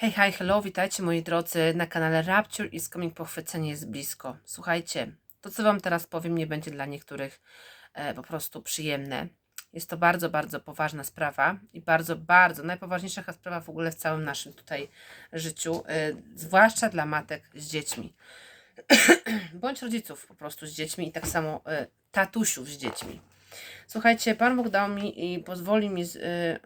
Hej, hi, hello, witajcie moi drodzy na kanale Rapture is Coming, pochwycenie jest blisko. Słuchajcie, to co Wam teraz powiem nie będzie dla niektórych e, po prostu przyjemne. Jest to bardzo, bardzo poważna sprawa i bardzo, bardzo najpoważniejsza sprawa w ogóle w całym naszym tutaj życiu, e, zwłaszcza dla matek z dziećmi. Bądź rodziców po prostu z dziećmi i tak samo e, tatusiów z dziećmi. Słuchajcie, Pan Bóg dał mi i pozwoli mi, z, e,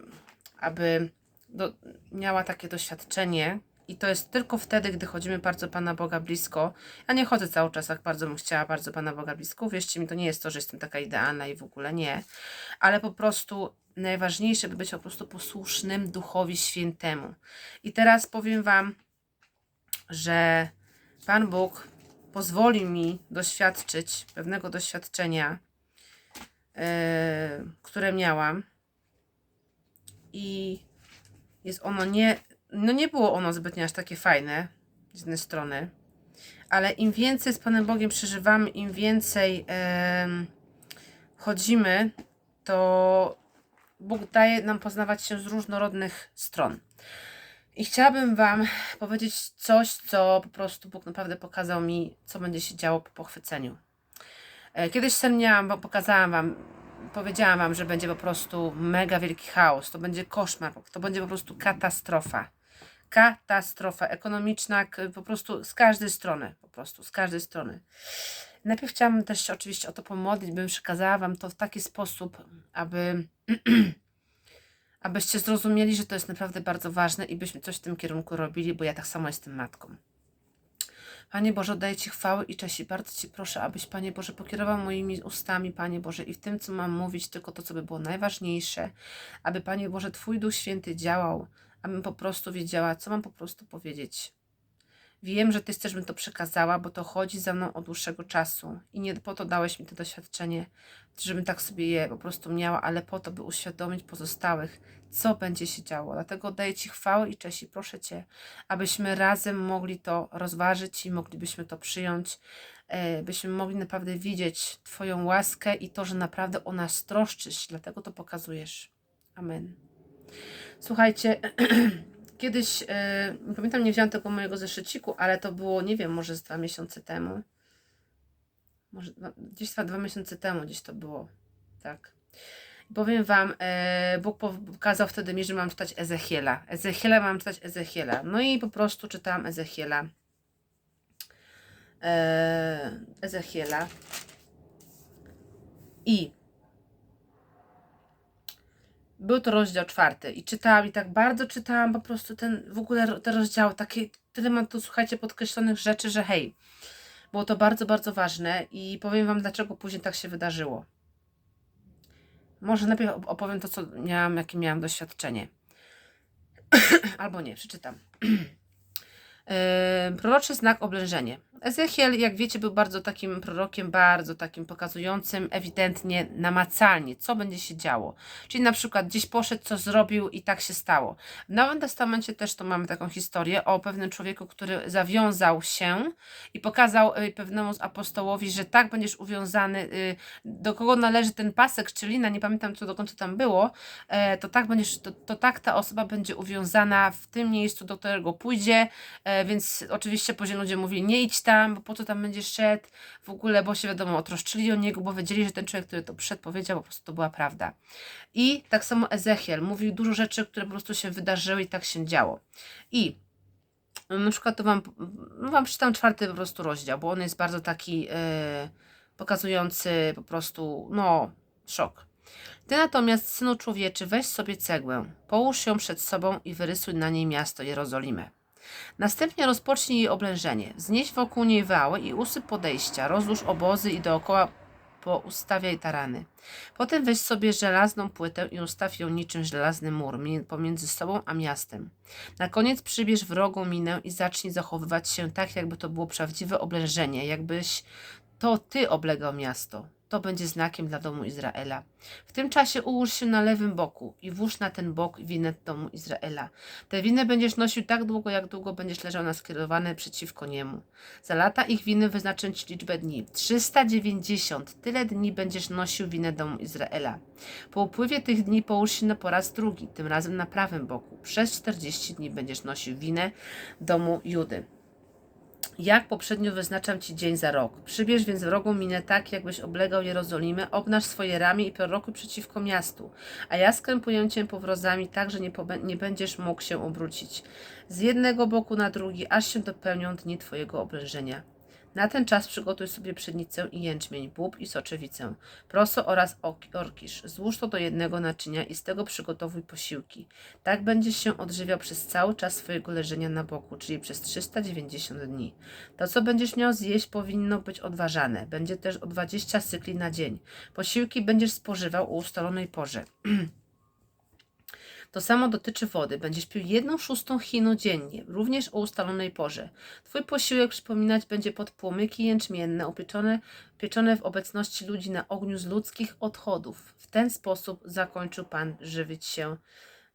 aby do, miała takie doświadczenie i to jest tylko wtedy, gdy chodzimy bardzo Pana Boga blisko. Ja nie chodzę cały czas, jak bardzo bym chciała bardzo Pana Boga blisko. Wierzcie mi, to nie jest to, że jestem taka idealna i w ogóle nie, ale po prostu najważniejsze, by być po prostu posłusznym Duchowi Świętemu. I teraz powiem Wam, że Pan Bóg pozwolił mi doświadczyć pewnego doświadczenia, yy, które miałam. I jest ono nie, no nie było ono zbytnio aż takie fajne z jednej strony, ale im więcej z Panem Bogiem przeżywamy, im więcej chodzimy, to Bóg daje nam poznawać się z różnorodnych stron. I chciałabym Wam powiedzieć coś, co po prostu Bóg naprawdę pokazał mi, co będzie się działo po pochwyceniu. E, Kiedyś sen miałam, bo pokazałam Wam, powiedziałam Wam, że będzie po prostu mega wielki chaos, to będzie koszmar, to będzie po prostu katastrofa. Katastrofa ekonomiczna, po prostu z każdej strony, po prostu z każdej strony. Najpierw chciałam też się oczywiście o to pomodlić, bym przekazała Wam to w taki sposób, aby abyście zrozumieli, że to jest naprawdę bardzo ważne i byśmy coś w tym kierunku robili, bo ja tak samo jestem matką. Panie Boże, oddaję Ci chwały i cześć i bardzo Ci proszę, abyś Panie Boże pokierował moimi ustami, Panie Boże, i w tym, co mam mówić, tylko to, co by było najważniejsze, aby Panie Boże, Twój Duch Święty działał, abym po prostu wiedziała, co mam po prostu powiedzieć. Wiem, że Ty chcesz, żebym to przekazała, bo to chodzi za mną od dłuższego czasu i nie po to dałeś mi to doświadczenie, żebym tak sobie je po prostu miała, ale po to, by uświadomić pozostałych, co będzie się działo. Dlatego oddaję Ci chwałę i cześć i proszę Cię, abyśmy razem mogli to rozważyć i moglibyśmy to przyjąć, e, byśmy mogli naprawdę widzieć Twoją łaskę i to, że naprawdę o nas troszczysz, dlatego to pokazujesz. Amen. Słuchajcie, kiedyś, nie pamiętam, nie wziąłam tego mojego zeszyciku, ale to było, nie wiem, może z dwa miesiące temu. Może dwa, gdzieś dwa, dwa miesiące temu gdzieś to było, tak. Powiem Wam, e, Bóg pokazał wtedy mi, że mam czytać Ezechiela. Ezechiela mam czytać Ezechiela. No i po prostu czytałam Ezechiela. E, Ezechiela. I był to rozdział czwarty i czytałam i tak bardzo czytałam po prostu ten, w ogóle te rozdziały, takie, tyle mam tu, słuchajcie, podkreślonych rzeczy, że hej, było to bardzo, bardzo ważne i powiem Wam, dlaczego później tak się wydarzyło. Może najpierw op- opowiem to, co miałam, jakie miałam doświadczenie. Albo nie, przeczytam. Yy, proroczy znak oblężenie. Ezechiel, jak wiecie, był bardzo takim prorokiem, bardzo takim pokazującym ewidentnie, namacalnie, co będzie się działo. Czyli na przykład gdzieś poszedł, co zrobił i tak się stało. W Nowym Testamencie też to mamy taką historię o pewnym człowieku, który zawiązał się i pokazał y, pewnemu apostołowi, że tak będziesz uwiązany, y, do kogo należy ten pasek, czy lina, nie pamiętam co do końca tam było, e, to tak będziesz, to, to tak ta osoba będzie uwiązana w tym miejscu, do którego pójdzie, e, więc oczywiście później ludzie mówili, nie idź tam, bo po co tam będziesz szedł, w ogóle, bo się wiadomo, otroszczyli o niego, bo wiedzieli, że ten człowiek, który to przedpowiedział, po prostu to była prawda. I tak samo Ezechiel mówił dużo rzeczy, które po prostu się wydarzyły i tak się działo. I na przykład to wam, no wam przeczytam czwarty po prostu rozdział, bo on jest bardzo taki e, pokazujący po prostu, no, szok. Ty natomiast, synu człowieczy, weź sobie cegłę, połóż ją przed sobą i wyrysuj na niej miasto Jerozolimę. Następnie rozpocznij jej oblężenie. Znieś wokół niej wały i usyp podejścia, rozłóż obozy i dookoła poustawiaj tarany. Potem weź sobie żelazną płytę i ustaw ją niczym żelazny mur mi- pomiędzy sobą a miastem. Na koniec przybierz wrogą minę i zacznij zachowywać się tak, jakby to było prawdziwe oblężenie, jakbyś to ty oblegał miasto. To będzie znakiem dla domu Izraela. W tym czasie ułóż się na lewym boku i włóż na ten bok winę domu Izraela. Tę winę będziesz nosił tak długo, jak długo będziesz leżał na skierowane przeciwko niemu. Za lata ich winy wyznaczę ci liczbę dni. 390. Tyle dni będziesz nosił winę domu Izraela. Po upływie tych dni połóż się na po raz drugi, tym razem na prawym boku. Przez 40 dni będziesz nosił winę domu Judy. Jak poprzednio wyznaczam Ci dzień za rok. Przybierz więc wrogą minę tak, jakbyś oblegał Jerozolimę, obnaż swoje ramię i prorokuj przeciwko miastu. A ja skrępuję Cię powrozami tak, że nie, nie będziesz mógł się obrócić. Z jednego boku na drugi, aż się dopełnią dni Twojego oblężenia. Na ten czas przygotuj sobie pszenicę i jęczmień, bób i soczewicę, proso oraz orkisz. Złóż to do jednego naczynia i z tego przygotowuj posiłki. Tak będziesz się odżywiał przez cały czas swojego leżenia na boku, czyli przez 390 dni. To, co będziesz miał zjeść, powinno być odważane. Będzie też o 20 cykli na dzień. Posiłki będziesz spożywał o ustalonej porze. To samo dotyczy wody. Będziesz pił jedną szóstą chinu dziennie, również o ustalonej porze. Twój posiłek przypominać będzie podpłomyki jęczmienne upieczone pieczone w obecności ludzi na ogniu z ludzkich odchodów. W ten sposób zakończył Pan żywić się.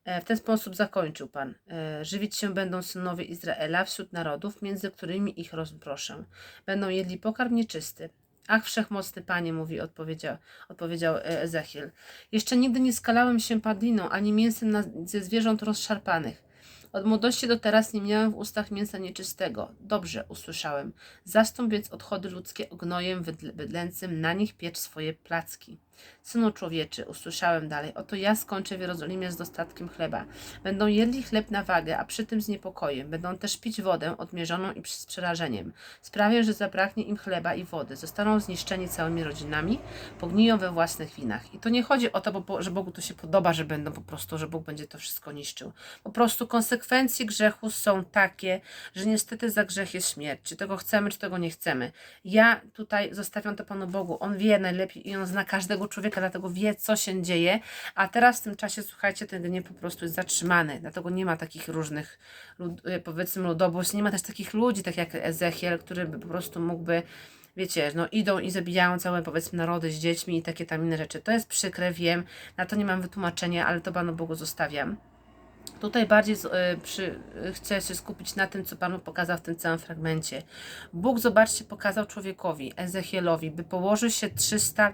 e, W ten sposób zakończył Pan. e, Żywić się będą synowie Izraela wśród narodów, między którymi ich rozproszę. Będą jedli pokarm nieczysty. Ach, wszechmocny Panie, mówi, odpowiedział, odpowiedział e, Ezechiel. Jeszcze nigdy nie skalałem się padliną, ani mięsem na, ze zwierząt rozszarpanych. Od młodości do teraz nie miałem w ustach mięsa nieczystego. Dobrze, usłyszałem. Zastąp odchody ludzkie ognojem wydl- bydlęcym, na nich piecz swoje placki. Synu człowieczy, usłyszałem dalej, oto ja skończę w Jerozolimie z dostatkiem chleba. Będą jedli chleb na wagę, a przy tym z niepokojem. Będą też pić wodę odmierzoną i z przerażeniem. Sprawię, że zabraknie im chleba i wody. Zostaną zniszczeni całymi rodzinami, pogniją we własnych winach. I to nie chodzi o to, bo, że Bogu to się podoba, że będą po prostu, że Bóg będzie to wszystko niszczył. Po prostu konsekwencje grzechu są takie, że niestety za grzech jest śmierć. Czy tego chcemy, czy tego nie chcemy. Ja tutaj zostawiam to Panu Bogu. On wie najlepiej i On zna każdego człowieka, dlatego wie, co się dzieje. A teraz w tym czasie, słuchajcie, ten gniew po prostu jest zatrzymany. Dlatego nie ma takich różnych, e, powiedzmy, ludobójstw. Nie ma też takich ludzi, tak jak Ezechiel, który by po prostu mógłby wiecie, no idą i zabijają całe powiedzmy narody z dziećmi i takie tam inne rzeczy. To jest przykre, wiem, na to nie mam wytłumaczenia, ale to Panu Bogu zostawiam. Tutaj bardziej y, przy, y, chcę się skupić na tym, co Panu pokazał w tym całym fragmencie. Bóg, zobaczcie, pokazał człowiekowi, Ezechielowi, by położył się 300, y,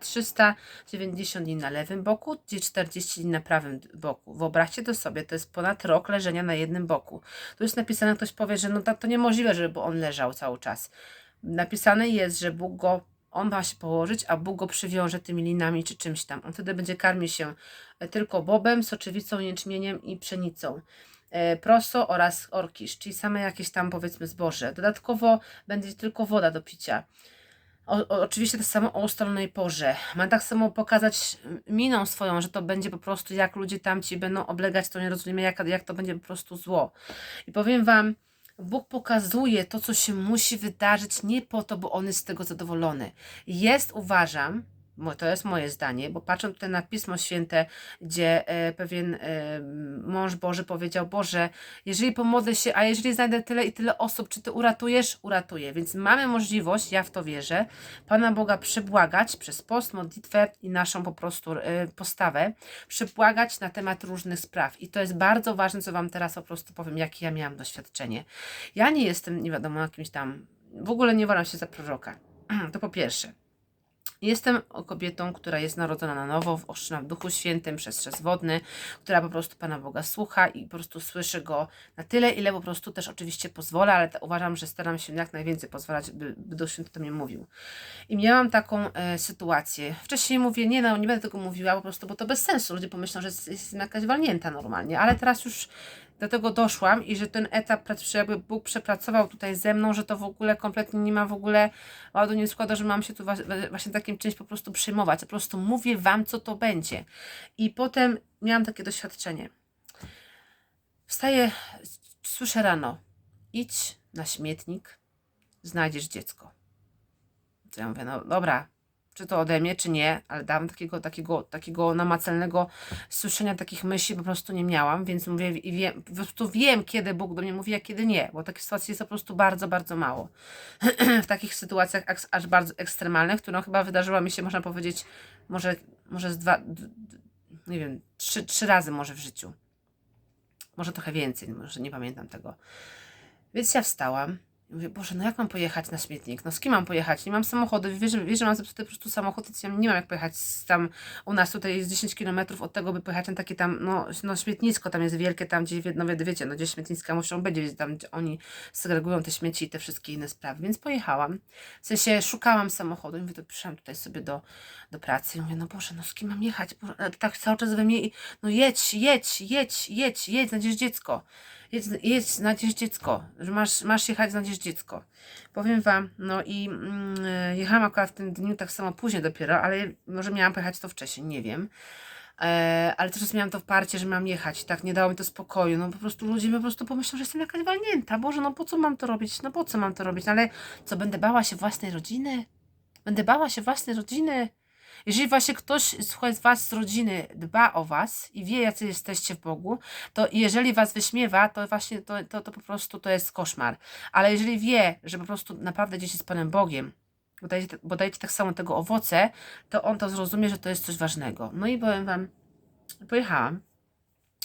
390 dni na lewym boku, gdzie 40 dni na prawym boku. Wyobraźcie to sobie, to jest ponad rok leżenia na jednym boku. Tu jest napisane, ktoś powie, że no to, to niemożliwe, żeby on leżał cały czas. Napisane jest, że Bóg go, on ma się położyć, a Bóg go przywiąże tymi linami czy czymś tam. On wtedy będzie karmił się e, tylko bobem, soczewicą, jęczmieniem i pszenicą. E, Proso oraz orkisz, czyli same jakieś tam powiedzmy zboże. Dodatkowo będzie tylko woda do picia. O, oczywiście to samo o ustalonej porze. Ma tak samo pokazać miną swoją, że to będzie po prostu jak ludzie tamci będą oblegać, to nie rozumiem, jak, jak to będzie po prostu zło. I powiem Wam, Bóg pokazuje to, co się musi wydarzyć, nie po to, bo On jest z tego zadowolony. Jest, uważam, to jest moje zdanie, bo patrząc tutaj na Pismo Święte, gdzie e, pewien e, mąż Boży powiedział, Boże, jeżeli pomodlę się, a jeżeli znajdę tyle i tyle osób, czy Ty uratujesz? Uratuję. Więc mamy możliwość, ja w to wierzę, Pana Boga przebłagać przez post, modlitwę i naszą po prostu e, postawę, przebłagać na temat różnych spraw. I to jest bardzo ważne, co Wam teraz po prostu powiem, jakie ja miałam doświadczenie. Ja nie jestem, nie wiadomo, jakimś tam, w ogóle nie uważam się za proroka. To po pierwsze. Jestem kobietą, która jest narodzona na nowo, ochrzczona w Duchu Świętym przez chrzest wodny, która po prostu Pana Boga słucha i po prostu słyszy Go na tyle, ile po prostu też oczywiście pozwolę, ale to uważam, że staram się jak najwięcej pozwalać, by, by Duch Święty do mnie mówił. I miałam taką e, sytuację. Wcześniej mówię, nie no, nie będę tego mówiła po prostu, bo to bez sensu. Ludzie pomyślą, że jest- jestem jakaś walnięta normalnie, ale teraz już do tego doszłam i że ten etap, jakby Bóg przepracował tutaj ze mną, że to w ogóle kompletnie nie ma w ogóle ładu nie składa, że mam się tu właśnie takim czymś po prostu przejmować. Po prostu mówię Wam, co to będzie. I potem miałam takie doświadczenie. Wstaję, słyszę rano, idź na śmietnik, znajdziesz dziecko. To ja mówię, no dobra, czy to ode mnie, czy nie, ale dawno takiego, takiego, takiego namacalnego słyszenia takich myśli po prostu nie miałam, więc mówię i wiem, po prostu wiem, kiedy Bóg do mnie mówi, a kiedy nie, bo takich sytuacji jest po prostu bardzo, bardzo mało. w takich sytuacjach aż- bardzo ekstremalnych, którą chyba wydarzyła mi się, można powiedzieć, może, może z dwa, nie wiem, trzy, trzy razy może w życiu. Może trochę więcej, może nie pamiętam tego. Więc ja wstałam i mówię, Boże, no jak mam pojechać na śmietnik? No z kim mam pojechać? Nie mam samochodu, wiesz, wiesz że mam zepsuty po prostu samochód, więc ja nie mam jak pojechać tam, u nas tutaj jest 10 km od tego, by pojechać na takie tam, no, no śmietnisko tam jest wielkie, tam gdzie, no wie- wiecie, no gdzie śmietniska muszą być, gdzie tam gdzie oni segregują te śmieci i te wszystkie inne sprawy, więc pojechałam. W sensie szukałam samochodu i mówię, to przyszłam tutaj sobie do, do pracy i mówię, no Boże, no z kim mam jechać? Boże, tak cały czas we mnie no jedź, jedź, jedź, jedź, jedź, znajdziesz dziecko. Jedź, jedź, dziecko, że masz, masz jechać, znajdziesz dziecko. Powiem Wam, no i mm, e, jechałam akurat w tym dniu tak samo później dopiero, ale może miałam pojechać to wcześniej, nie wiem. E, ale też miałam to w parcie, że mam jechać, tak, nie dało mi to spokoju, no po prostu ludzie po prostu pomyślą, że jestem jakaś walnięta, Boże, no po co mam to robić, no po co mam to robić, no ale co, będę bała się własnej rodziny? Będę bała się własnej rodziny? Jeżeli właśnie ktoś, słuchaj, z Was z rodziny dba o Was i wie, jacy jesteście w Bogu, to jeżeli Was wyśmiewa, to właśnie to, to, to po prostu to jest koszmar. Ale jeżeli wie, że po prostu naprawdę gdzieś jest Panem Bogiem, bo dajecie, bo dajecie tak samo tego owoce, to on to zrozumie, że to jest coś ważnego. No i powiem Wam, pojechałam,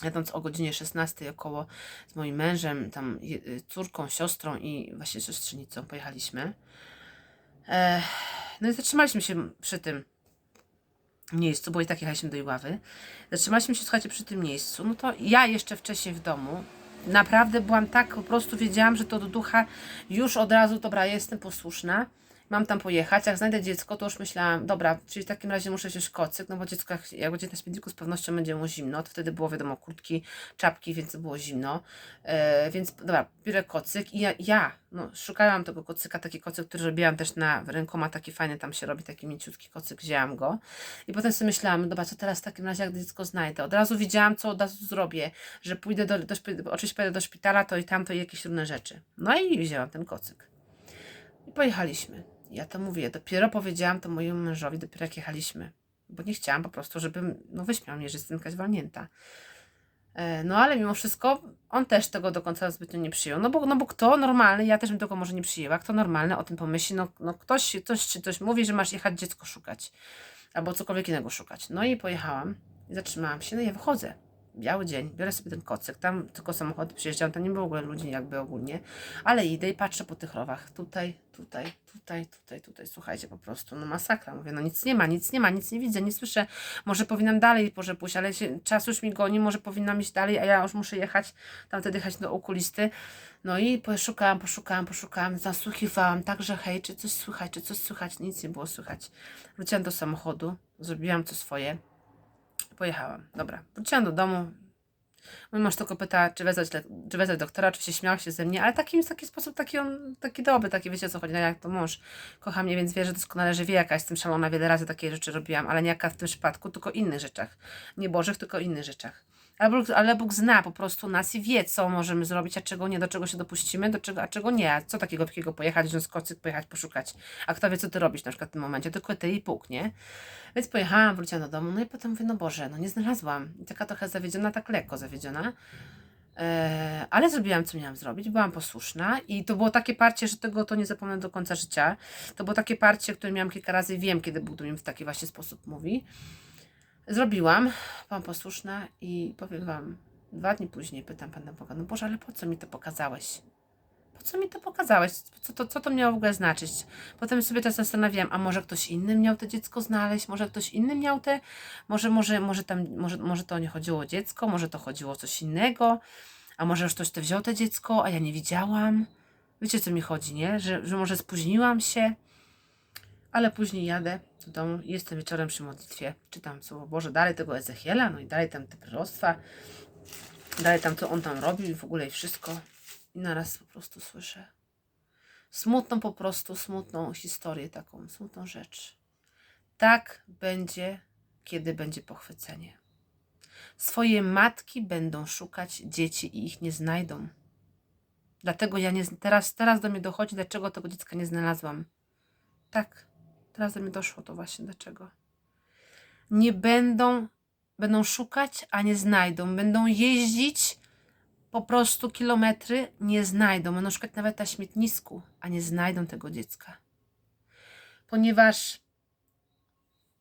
jadąc o godzinie 16 około z moim mężem, tam y, córką, siostrą i właśnie siostrzenicą pojechaliśmy. Ech, no i zatrzymaliśmy się przy tym miejscu, bo i tak jechaliśmy do Iławy. Zatrzymaliśmy się, słuchajcie, przy tym miejscu. No to ja jeszcze wcześniej w domu naprawdę byłam tak, po prostu wiedziałam, że to do ducha już od razu, dobra, jestem posłuszna, mam tam pojechać, jak znajdę dziecko, to już myślałam, dobra, czyli w takim razie muszę wziąć kocyk, no bo dziecko jak, jak będzie na śmietniku z pewnością będzie mu zimno, to wtedy było wiadomo kurtki, czapki, więc było zimno, e, więc dobra, biorę kocyk i ja, ja no, szukałam tego kocyka, taki kocyk, który robiłam też na rynku, ma taki fajny, tam się robi taki mięciutki kocyk, wzięłam go i potem sobie myślałam, dobra, co teraz w takim razie, jak dziecko znajdę, od razu wiedziałam, co od razu zrobię, że pójdę do, do szpi- oczywiście pójdę do szpitala, to i tam, to i jakieś różne rzeczy. No i wzięłam ten kocyk. I pojechaliśmy. Ja to mówię, dopiero powiedziałam to mojemu mężowi, dopiero jak jechaliśmy. Bo nie chciałam po prostu, żeby no, wyśmiał mnie, że jestem jakaś walnięta. E, No ale mimo wszystko on też tego do końca zbytnio nie przyjął. No bo, no bo kto normalny, ja też bym tego może nie przyjęła, kto normalny o tym pomyśli, no, no ktoś, ktoś coś mówi, że masz jechać dziecko szukać. Albo cokolwiek innego szukać. No i pojechałam zatrzymałam się, no i ja wychodzę. Biały dzień, biorę sobie ten kocyk, tam tylko samochody przyjeżdżają, tam nie było w ogóle ludzi jakby ogólnie, ale idę i patrzę po tych rowach, tutaj, tutaj, tutaj, tutaj, tutaj, słuchajcie, po prostu, no masakra, mówię, no nic nie ma, nic nie ma, nic nie widzę, nie słyszę, może powinnam dalej może pójść, ale się, czas już mi goni, może powinnam iść dalej, a ja już muszę jechać, tam wtedy jechać do okulisty, no i poszukałam, poszukałam, poszukałam, zasłuchiwałam, także hej, czy coś słychać, czy coś słychać, nic nie było słychać, wróciłam do samochodu, zrobiłam to swoje, pojechałam, dobra, wróciłam do domu, Mój mąż tylko pyta, czy wezwać, czy wezwać doktora, oczywiście śmiał się ze mnie, ale taki, taki sposób, taki on, taki dobry, taki wiecie o co chodzi, no jak to mąż kocha mnie, więc wie, że doskonale, że wie jaka jestem szalona, wiele razy takie rzeczy robiłam, ale nie jaka w tym przypadku, tylko innych rzeczach, nie Bożych, tylko innych rzeczach. Ale Bóg, ale Bóg zna po prostu nas i wie, co możemy zrobić, a czego nie, do czego się dopuścimy, do czego, a czego nie, a co takiego takiego pojechać, wziąć kocyk, pojechać, poszukać, a kto wie, co ty robisz na przykład w tym momencie, tylko ty i Bóg, nie? Więc pojechałam, wróciłam do domu, no i potem mówię, no Boże, no nie znalazłam. I taka trochę zawiedziona, tak lekko zawiedziona. Eee, ale zrobiłam, co miałam zrobić, byłam posłuszna i to było takie parcie, że tego to nie zapomnę do końca życia. To było takie parcie, które miałam kilka razy i wiem, kiedy Bóg do mnie w taki właśnie sposób mówi. Zrobiłam, byłam posłuszna i powiem Wam, dwa dni później pytam Pana Boga, no Boże, ale po co mi to pokazałeś? Po co mi to pokazałeś? Co to, co to miało w ogóle znaczyć? Potem sobie też zastanawiałam, a może ktoś inny miał to dziecko znaleźć? Może ktoś inny miał te? Może, może, może tam, może, może to nie chodziło o dziecko, może to chodziło o coś innego, a może już ktoś to wziął to dziecko, a ja nie widziałam. Wiecie, co mi chodzi, nie? Że, że może spóźniłam się, ale później jadę do domu jestem wieczorem przy modlitwie. Czytam Słowo Boże, dalej tego Ezechiela, no i dalej tam te proroctwa, dalej tam, co on tam robił i w ogóle i wszystko. I naraz po prostu słyszę smutną po prostu, smutną historię taką, smutną rzecz. Tak będzie, kiedy będzie pochwycenie. Swoje matki będą szukać dzieci i ich nie znajdą. Dlatego ja nie, teraz, teraz do mnie dochodzi, dlaczego tego dziecka nie znalazłam. Tak, Teraz do mnie doszło to właśnie dlaczego. Nie będą, będą szukać, a nie znajdą. Będą jeździć po prostu kilometry, nie znajdą. Będą szukać nawet na śmietnisku, a nie znajdą tego dziecka. Ponieważ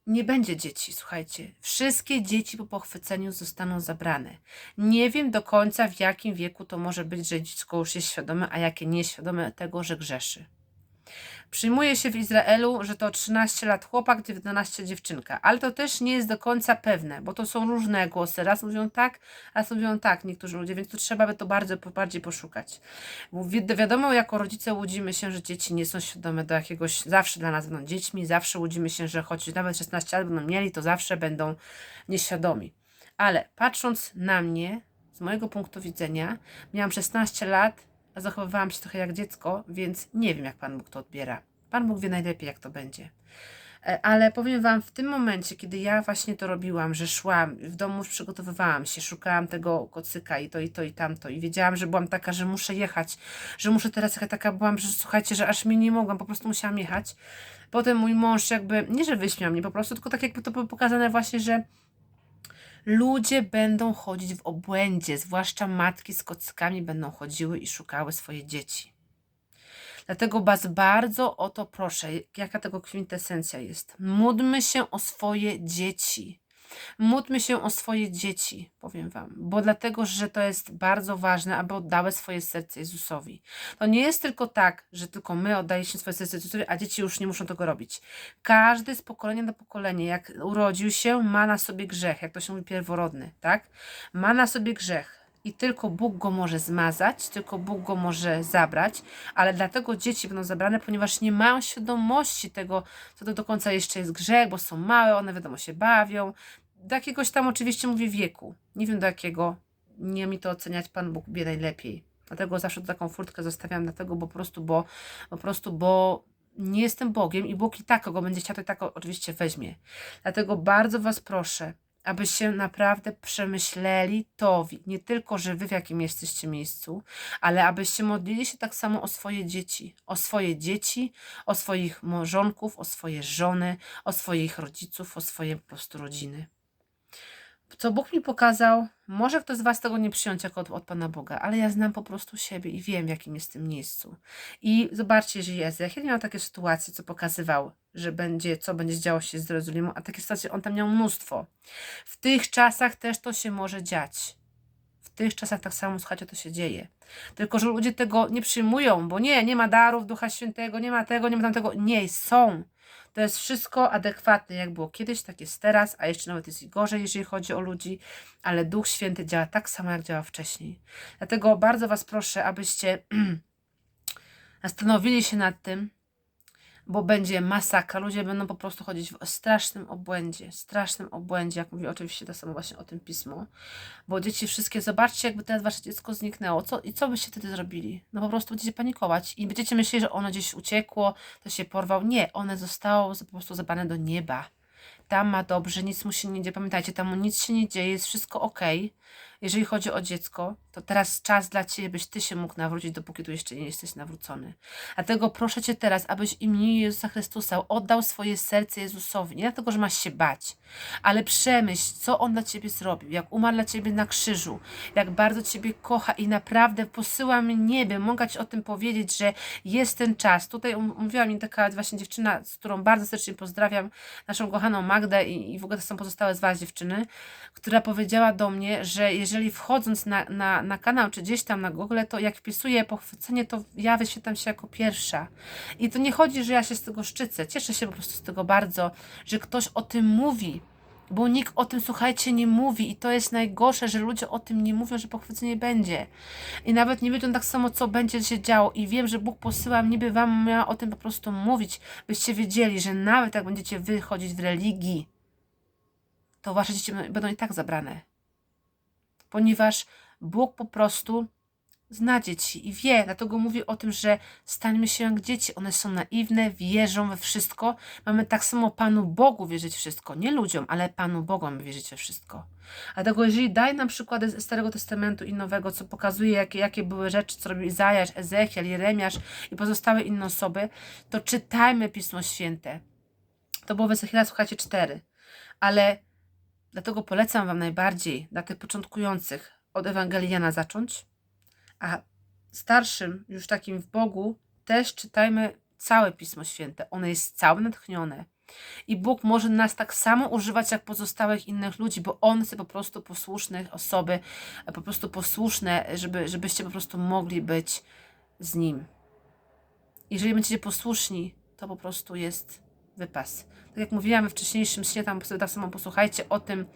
nie będzie dzieci, słuchajcie. Wszystkie dzieci po pochwyceniu zostaną zabrane. Nie wiem do końca w jakim wieku to może być, że dziecko już jest świadome, a jakie nieświadome tego, że grzeszy. Przyjmuje się w Izraelu, że to 13 lat chłopak, 19 dziewczynka, ale to też nie jest do końca pewne, bo to są różne głosy. Raz mówią tak, raz mówią tak niektórzy ludzie, więc tu trzeba by to bardzo bardziej poszukać. Wi- wiadomo, jako rodzice łudzimy się, że dzieci nie są świadome do jakiegoś, zawsze dla nas będą dziećmi, zawsze łudzimy się, że choć nawet 16 lat będą mieli, to zawsze będą nieświadomi. Ale patrząc na mnie, z mojego punktu widzenia, miałam 16 lat, zachowywałam się trochę jak dziecko, więc nie wiem, jak Pan Bóg to odbiera. Pan Bóg wie najlepiej, jak to będzie. E, Ale powiem Wam, w tym momencie, kiedy ja właśnie to robiłam, że szłam, w domu już przygotowywałam się, szukałam tego kocyka i to, i to, i tamto, i wiedziałam, że byłam taka, że muszę jechać, że muszę teraz jechać, taka byłam, że słuchajcie, że aż mi nie mogłam, po prostu musiałam jechać. Potem mój mąż jakby, nie że wyśmiał mnie po prostu, tylko tak jakby to było pokazane właśnie, że Ludzie będą chodzić w obłędzie, zwłaszcza matki z kockami będą chodziły i szukały swoje dzieci. Dlatego Was bardzo o to proszę, jaka tego kwintesencja jest. Módlmy się o swoje dzieci. Módlmy się o swoje dzieci, powiem Wam, bo dlatego, że to jest bardzo ważne, aby oddały swoje serce Jezusowi. To nie jest tylko tak, że tylko my oddaliśmy swoje serce Jezusowi, a dzieci już nie muszą tego robić. Każdy z pokolenia na pokolenie, jak urodził się, ma na sobie grzech, jak to się mówi pierworodny, tak? Ma na sobie grzech. I tylko Bóg go może zmazać, tylko Bóg go może zabrać, ale dlatego dzieci będą zabrane, ponieważ nie mają świadomości tego, co to do końca jeszcze jest grzech, bo są małe, one wiadomo się bawią. Do jakiegoś tam oczywiście mówię wieku. Nie wiem do jakiego. Nie mi to oceniać, Pan Bóg wie najlepiej. Dlatego zawsze taką furtkę zostawiam, dlatego bo po prostu, bo po prostu, bo nie jestem Bogiem i Bóg i tak kogo będzie chciał, to i tak oczywiście weźmie. Dlatego bardzo Was proszę, abyście naprawdę przemyśleli to, nie tylko, że wy w jakim jesteście miejscu, ale abyście modlili się tak samo o swoje dzieci, o swoje dzieci, o swoich małżonków, o swoje żony, o swoich rodziców, o swoje po prostu rodziny. Co Bóg mi pokazał, może ktoś z Was tego nie przyjąć jako od, od Pana Boga, ale ja znam po prostu siebie i wiem, w jakim jestem miejscu. I zobaczcie, że Ezechiel miał takie sytuacje, co pokazywał, że będzie, co będzie działo się z Jerozolimą, a takie sytuacje on tam miał mnóstwo. W tych czasach też to się może dziać. W tych czasach tak samo, słuchajcie, to się dzieje. Tylko, że ludzie tego nie przyjmują, bo nie, nie ma darów Ducha Świętego, nie ma tego, nie ma tamtego. Nie, są. To jest wszystko adekwatne, jak było kiedyś, tak jest teraz, a jeszcze nawet jest i gorzej, jeżeli chodzi o ludzi, ale Duch Święty działa tak samo, jak działał wcześniej. Dlatego bardzo Was proszę, abyście zastanowili się nad tym, bo będzie masakra. Ludzie będą po prostu chodzić w strasznym obłędzie, strasznym obłędzie, jak mówi oczywiście to samo właśnie o tym pismo. Bo dzieci wszystkie, zobaczcie, jakby teraz wasze dziecko zniknęło. Co, I co byście wtedy zrobili? No po prostu będziecie panikować i będziecie myśleli, że ono gdzieś uciekło, to się porwał. Nie, one zostało po prostu zabrane do nieba. Tam ma dobrze, nic mu się nie dzieje. Pamiętajcie, tam nic się nie dzieje, jest wszystko ok. Jeżeli chodzi o dziecko, to teraz czas dla Ciebie, byś Ty się mógł nawrócić, dopóki tu jeszcze nie jesteś nawrócony. Dlatego proszę Cię teraz, abyś imieniu Jezusa Chrystusa oddał swoje serce Jezusowi. Nie dlatego, że masz się bać, ale przemyśl, co On dla Ciebie zrobił, jak umarł dla Ciebie na krzyżu, jak bardzo Ciebie kocha i naprawdę posyła mnie, by mogła Ci o tym powiedzieć, że jest ten czas. Tutaj um- mówiła mi taka właśnie dziewczyna, z którą bardzo serdecznie pozdrawiam, naszą kochaną Magdę i, i w ogóle to są pozostałe z Was dziewczyny, która powiedziała do mnie, że jeżeli wchodząc na, na, na kanał, czy gdzieś tam na Google, to jak wpisuję pochwycenie, to ja wyświetlam się jako pierwsza. I to nie chodzi, że ja się z tego szczycę. Cieszę się po prostu z tego bardzo, że ktoś o tym mówi. Bo nikt o tym, słuchajcie, nie mówi i to jest najgorsze, że ludzie o tym nie mówią, że pochwycenie będzie. I nawet nie wiedzą tak samo, co będzie się działo. I wiem, że Bóg posyła mnie, by wam miała o tym po prostu mówić, byście wiedzieli, że nawet jak będziecie wychodzić w religii, to wasze dzieci będą i tak zabrane ponieważ Bóg po prostu zna dzieci i wie, dlatego mówi o tym, że stańmy się jak dzieci. One są naiwne, wierzą we wszystko. Mamy tak samo Panu Bogu wierzyć wszystko, nie ludziom, ale Panu Bogu mamy wierzyć we wszystko. Dlatego jeżeli daj nam przykłady z Starego Testamentu i Nowego, co pokazuje, jakie, jakie były rzeczy, co robił Izajasz, Ezechiel, Jeremiasz i pozostałe inne osoby, to czytajmy Pismo Święte. To było w Ezechiela, słuchajcie, cztery. Ale dlatego polecam Wam najbardziej dla tych początkujących od Ewangelii Jana zacząć, a starszym, już takim w Bogu, też czytajmy całe Pismo Święte. Ono jest całe natchnione. I Bóg może nas tak samo używać jak pozostałych innych ludzi, bo On chce po prostu posłusznych osoby, po prostu posłuszne, żeby, żebyście po prostu mogli być z Nim. Jeżeli będziecie posłuszni, to po prostu jest wypas. Tak jak mówiłam we wcześniejszym śnie, tam tak samo posłuchajcie o tym,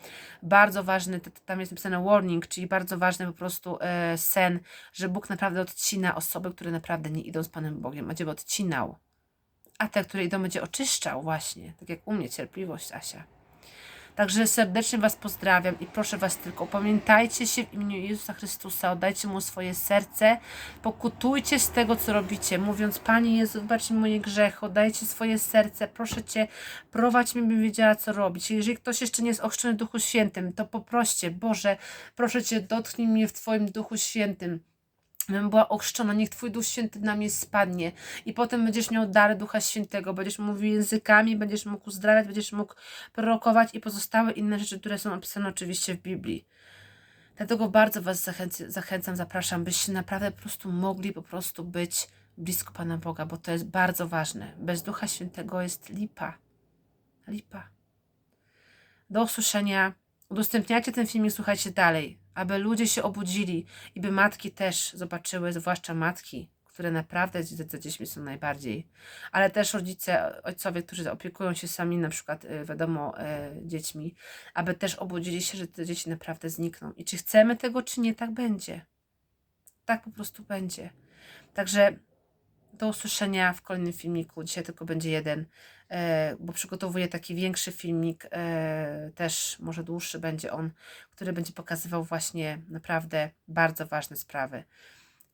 bardzo ważny, tam jest napisane warning, czyli bardzo ważny po prostu e, sen, że Bóg naprawdę odcina osoby, które naprawdę nie idą z Panem Bogiem, będzie go odcinał. A te, które idą, będzie oczyszczał właśnie, tak jak u mnie, cierpliwość, Asia. Także serdecznie Was pozdrawiam i proszę Was tylko, pamiętajcie się w imieniu Jezusa Chrystusa, oddajcie Mu swoje serce, pokutujcie z tego, co robicie, mówiąc, Panie Jezu, wybacz mi moje grzechy, oddajcie swoje serce, proszę Cię, prowadź mnie, bym wiedziała, co robić. Jeżeli ktoś jeszcze nie jest ochrzczony Duchu Świętym, to poproście, Boże, proszę Cię, dotknij mnie w Twoim Duchu Świętym, bym była ochrzczona, niech Twój Duch Święty na mnie spadnie i potem będziesz miał dary Ducha Świętego, będziesz mówił językami, będziesz mógł uzdrawiać, będziesz mógł prorokować i pozostałe inne rzeczy, które są opisane oczywiście w Biblii. Dlatego bardzo Was zachęcam, zapraszam, byście naprawdę po prostu mogli po prostu być blisko Pana Boga, bo to jest bardzo ważne. Bez Ducha Świętego jest lipa. Lipa. Do usłyszenia. Udostępniajcie ten filmik, słuchajcie dalej, aby ludzie się obudzili i by matki też zobaczyły, zwłaszcza matki, które naprawdę za dziećmi są najbardziej, ale też rodzice, ojcowie, którzy opiekują się sami, na przykład, y, wiadomo, y, dziećmi, aby też obudzili się, że te dzieci naprawdę znikną. I czy chcemy tego, czy nie, tak będzie. Tak po prostu będzie. Także do usłyszenia w kolejnym filmiku. Dzisiaj tylko będzie jeden, bo przygotowuję taki większy filmik, e, też może dłuższy będzie on, który będzie pokazywał właśnie naprawdę bardzo ważne sprawy.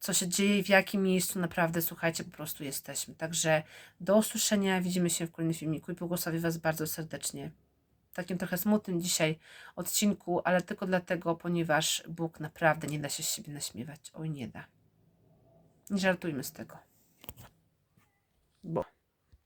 Co się dzieje i w jakim miejscu naprawdę, słuchajcie, po prostu jesteśmy. Także do usłyszenia, widzimy się w kolejnym filmiku i błogosławię Was bardzo serdecznie. Takim trochę smutnym dzisiaj odcinku, ale tylko dlatego, ponieważ Bóg naprawdę nie da się z siebie naśmiewać. Oj, nie da. Nie żartujmy z tego. Bo.